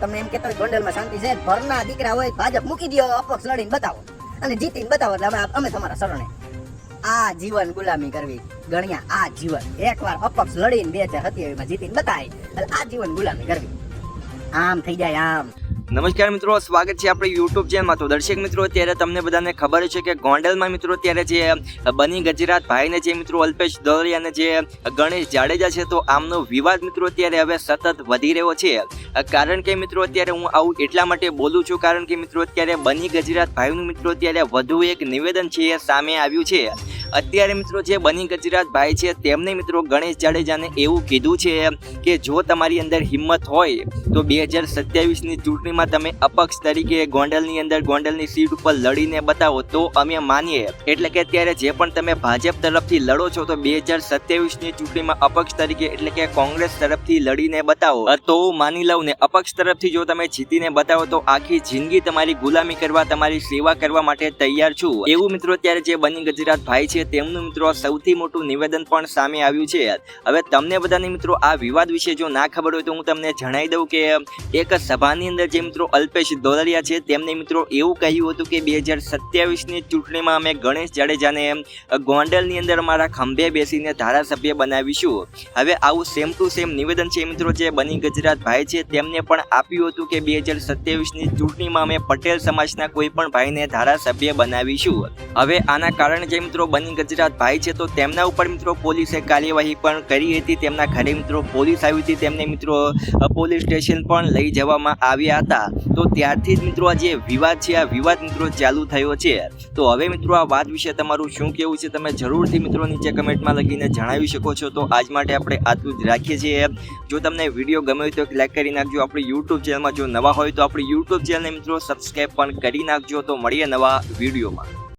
તમને એમ કેતો ગોંડલમાં શાંતિ છે ભરના દીકરા હોય, ભાજપ મૂકી દો, અપક્ષ લડીને બતાવો. અને જીતીને બતાવો, એટલે અમે અમે તમારા શરણે. આ જીવન ગુલામી કરવી. ગણ્યા, આ જીવન. એકવાર અપક્ષ લડીને બે હજાર સત્યાવીસમાં જીતીને એટલે આ જીવન ગુલામી કરવી. આમ થઈ જાય, આમ. નમસ્કાર મિત્રો, સ્વાગત છે આપણે યુટ્યુબ ચેનલમાં તો દર્શક મિત્રો, અત્યારે તમને બધાને ખબર છે કે ગોંડલમાં મિત્રો, અત્યારે જે બની ગજરાત ભાઈને જે મિત્રો અલ્પેશ દોરી અને જે ગણેશ જાડેજા છે, તો આમનો વિવાદ મિત્રો અત્યારે હવે સતત વધી રહ્યો છે. કારણ કે મિત્રો, અત્યારે હું આવું એટલા માટે બોલું છું, કારણ કે મિત્રો, અત્યારે બની ગજરાત ભાઈનું મિત્રો, અત્યારે વધુ એક નિવેદન છે સામે આવ્યું છે. અત્યારે મિત્રો જે બની ગજરાત ભાઈ છે, તેમને મિત્રો ગણેશ જાડેજાને એવું કીધું છે કે જો તમારી અંદર હિંમત હોય, તો બે હજાર સત્યાવીસની ચૂંટણીમાં તમે અપક્ષ તરીકે ગોંડલની અંદર ગોંડલની સીટ ઉપર લડીને બતાવો, તો અમે માનીએ. એટલે કે અત્યારે જે પણ તમે ભાજપ તરફથી લડો છો, તો બે હજાર સત્યાવીસની ચૂંટણીમાં અપક્ષ તરીકે, એટલે કે કોંગ્રેસ તરફથી લડીને બતાવો. તો માની લઉં ને, અપક્ષ તરફથી જો તમે જીતીને બતાવો, તો આખી જિંદગી તમારી ગુલામી કરવા, તમારી સેવા કરવા માટે તૈયાર છું. એવું મિત્રો અત્યારે જે બની ગજરાત ભાઈ છે તેમનું મિત્રો સૌથી મોટું નિવેદન પણ સામે આવ્યું છે. હવે તમને બધાને મિત્રો આ વિવાદ વિશે જો ના ખબર હોય તો હું તમને જણાવી દઉં કે એક સભાની અંદર જે મિત્રો અલ્પેશ દોલરિયા છે તેમને મિત્રો એવું કહ્યું હતું કે બે હજાર સત્યાવીસની ચૂંટણીમાં અમે ગણેશ જાડેજાને ગોંડલની અંદર મારા ખંભે બેસીને ધારાસભ્ય બનાવીશું. હવે આવું સેમ ટુ સેમ નિવેદન છે મિત્રો જે બની ગુજરાત ભાઈ છે તેમને પણ આપ્યું હતું કે બે હજાર સત્યાવીસની ચૂંટણીમાં અમે પટેલ સમાજના કોઈ પણ ભાઈને ધારાસભ્ય બનાવીશું. હવે આના કારણે જે મિત્રો બની ગુજરાત ભાઈ છે, તો તેમના ઉપર મિત્રો પોલીસે કાર્યવાહી પણ કરી હતી. તેમના ઘરે મિત્રો પોલીસ આવી હતી. તેમને મિત્રો પોલીસ સ્ટેશન પણ લઈ જવામાં આવ્યા હતા. તો ત્યારથી જ મિત્રો આ જે વિવાદ છે, આ વિવાદ મિત્રો ચાલુ થયો છે. તો હવે મિત્રો આ વાત વિશે તમારું શું કહેવું છે, તમે જરૂરથી મિત્રો નીચે કમેન્ટમાં લખીને જણાવી શકો છો. તો આજ માટે આપણે આટલું જ રાખીએ છીએ. જો તમને વીડિયો ગમ્યો હોય તો લાઈક કરી નાખજો. આપણી યુટ્યુબ ચેનલમાં જો નવા હોય તો આપણી યુટ્યુબ ચેનલને મિત્રો સબસ્ક્રાઈબ પણ કરી નાખજો. તો મળીએ નવા વિડીયોમાં.